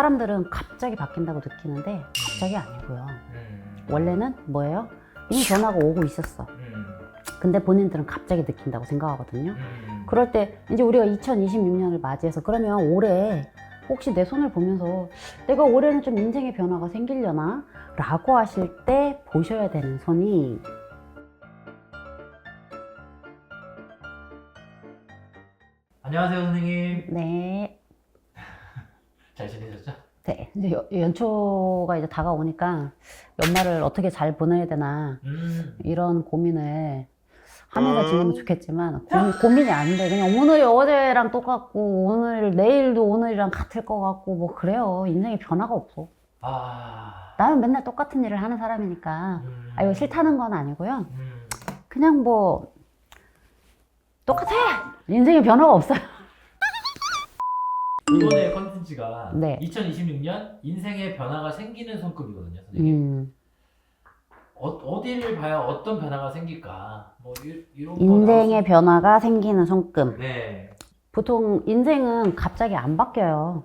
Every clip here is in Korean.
사람들은 갑자기 바뀐다고 느끼는데 갑자기 아니고요. 음. 원래는 뭐예요? 이미 변화가 오고 있었어. 음. 근데 본인들은 갑자기 느낀다고 생각하거든요. 음. 그럴 때 이제 우리가 2026년을 맞이해서 그러면 올해 혹시 내 손을 보면서 내가 올해는 좀 인생의 변화가 생기려나? 라고 하실 때 보셔야 되는 손이 안녕하세요 선생님. 네, 잘 지내셨죠? 네. 이제 여- 연초가 이제 다가오니까 연말을 어떻게 잘 보내야 되나 음. 이런 고민을 하면서 지내면 좋겠지만 고민, 고민 이 안 돼. 그냥 오늘이 어제랑 똑같고 오늘 내일도 오늘이랑 같을 것 같고 뭐 그래요. 인생에 변화가 없어. 아. 나는 맨날 똑같은 일을 하는 사람이니까 음. 아 이거 싫다는 건 아니고요. 음. 그냥 뭐 똑같아. 인생에 변화가 없어요. 이번에 컨텐츠가 네. 2026년 인생의 변화가 생기는 손급이거든요, 선생님. 음, 어, 어디를 봐야 어떤 변화가 생길까? 뭐 이, 이런 거 인생의 변화가 생기는 손금. 네. 보통 인생은 갑자기 안 바뀌어요.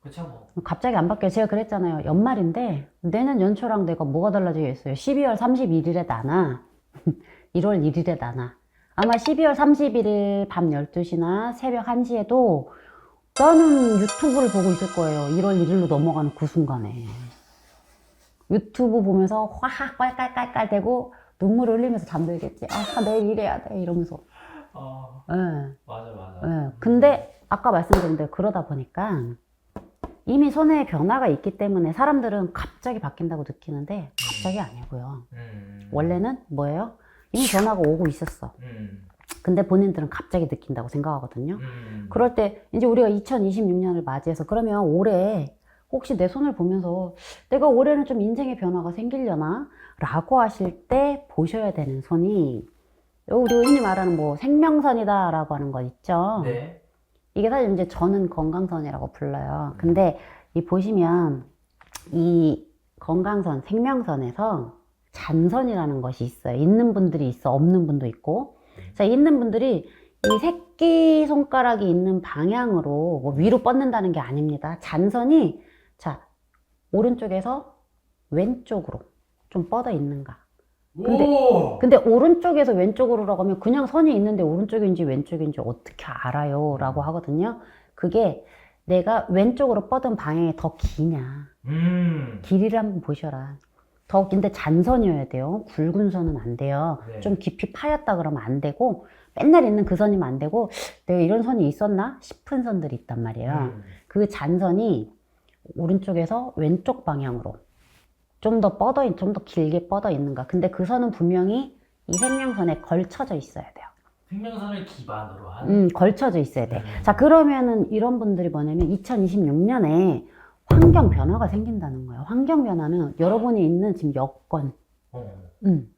그렇죠, 뭐. 갑자기 안 바뀌어요. 제가 그랬잖아요. 연말인데 내년 연초랑 내가 뭐가 달라지겠어요. 12월 31일에 나나 1월 1일에 나나 아마 12월 31일 밤 12시나 새벽 1시에도 나는 유튜브를 보고 있을 거예요. 1월 1일로 넘어가는 그 순간에. 유튜브 보면서 화학 깔깔깔깔 대고 눈물 흘리면서 잠들겠지. 아, 내일 일해야 돼. 이러면서. 어, 예. 맞아, 맞아. 예. 근데 아까 말씀드린 대로 그러다 보니까 이미 손에 변화가 있기 때문에 사람들은 갑자기 바뀐다고 느끼는데 갑자기 아니고요. 음. 원래는 뭐예요? 이미 변화가 오고 있었어. 음. 근데 본인들은 갑자기 느낀다고 생각하거든요. 음. 그럴 때 이제 우리가 2026년을 맞이해서 그러면 올해 혹시 내 손을 보면서 내가 올해는 좀 인생의 변화가 생기려나? 라고 하실 때 보셔야 되는 손이 우리 흔히 말하는 뭐 생명선이다 라고 하는 거 있죠. 네. 이게 사실 이제 저는 건강선이라고 불러요. 근데 이 보시면 이 건강선, 생명선에서 잔선이라는 것이 있어요. 있는 분들이 있어, 없는 분도 있고. 자, 있는 분들이 이 새끼 손가락이 있는 방향으로 뭐 위로 뻗는다는 게 아닙니다. 잔선이 자, 오른쪽에서 왼쪽으로 좀 뻗어 있는가. 근데- 오! 근데 오른쪽에서 왼쪽으로라고 하면 그냥 선이 있는데 오른쪽인지 왼쪽인지 어떻게 알아요? 라고 하거든요. 그게 내가 왼쪽으로 뻗은 방향이 더 기냐. 음. 길이를 한번 보셔라. 더 근데 잔선이어야 돼요. 굵은 선은 안 돼요. 네. 좀 깊이 파였다 그러면 안 되고 맨날 있는 그 선이면 안 되고 내가 이런 선이 있었나 싶은 선들이 있단 말이에요. 음. 그 잔선이 오른쪽에서 왼쪽 방향으로 좀 더 뻗어, 좀 더 길게 뻗어 있는가. 근데 그 선은 분명히 이 생명선에 걸쳐져 있어야 돼요. 생명선을 기반으로 한. 음, 걸쳐져 있어야 돼. 음. 자, 그러면은 이런 분들이 뭐냐면 2026년에 환경 변화가 생긴다는 거예요. 환경 변화는 여러분이 있는 지금 여건, 어. 음,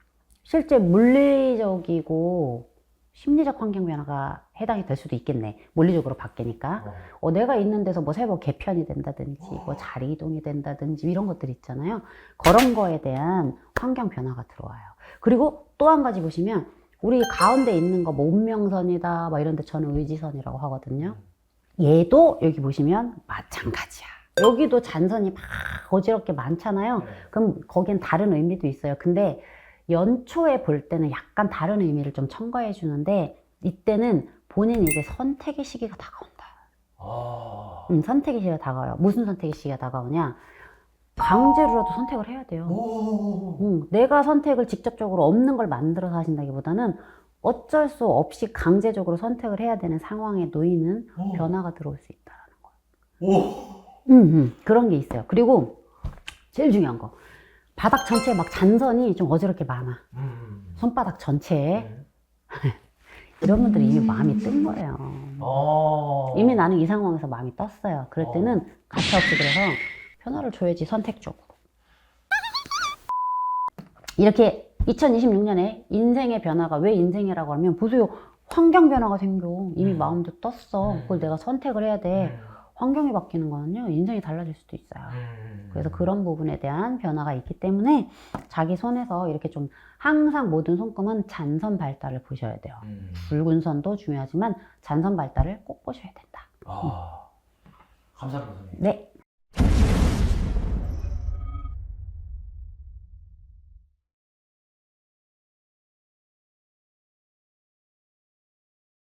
실제 물리적이고 심리적 환경 변화가 해당이 될 수도 있겠네. 물리적으로 바뀌니까. 어. 어, 내가 있는 데서 뭐 새로 개편이 된다든지, 뭐 자리 이동이 된다든지, 이런 것들 있잖아요. 그런 거에 대한 환경 변화가 들어와요. 그리고 또 한 가지 보시면, 우리 가운데 있는 거, 뭐, 운명선이다, 막 이런 데 저는 의지선이라고 하거든요. 얘도 여기 보시면 마찬가지야. 여기도 잔선이 막 어지럽게 많잖아요. 네. 그럼 거기엔 다른 의미도 있어요. 근데 연초에 볼 때는 약간 다른 의미를 좀 첨가해 주는데 이때는 본인이 이제 선택의 시기가 다가온다. 아. 음, 선택의 시기가 다가와요. 무슨 선택의 시기가 다가오냐? 강제로라도 선택을 해야 돼요. 오. 음, 내가 선택을 직접적으로 없는 걸 만들어서 하신다기보다는 어쩔 수 없이 강제적으로 선택을 해야 되는 상황에 놓이는 오. 변화가 들어올 수 있다라는 거예요. 오. 음, 음, 그런 게 있어요. 그리고 제일 중요한 거. 바닥 전체에 막 잔선이 좀 어지럽게 많아. 음. 손바닥 전체에. 음. 이런 분들이 이미 마음이 뜬 거예요. 어. 이미 나는 이 상황에서 마음이 떴어요. 그럴 때는 가차없이 그래서 변화를 줘야지 선택적으로. 이렇게 2026년에 인생의 변화가 왜 인생이라고 하면 보세요. 환경 변화가 생겨. 이미 음. 마음도 떴어. 음. 그걸 내가 선택을 해야 돼. 음. 환경이 바뀌는 거는요. 인생이 달라질 수도 있어요. 음. 그래서 그런 부분에 대한 변화가 있기 때문에 자기 손에서 이렇게 좀 항상 모든 손금은 잔선 발달을 보셔야 돼요. 음. 붉은 선도 중요하지만 잔선 발달을 꼭 보셔야 된다. 아. 감사합니다, 선생님. 네.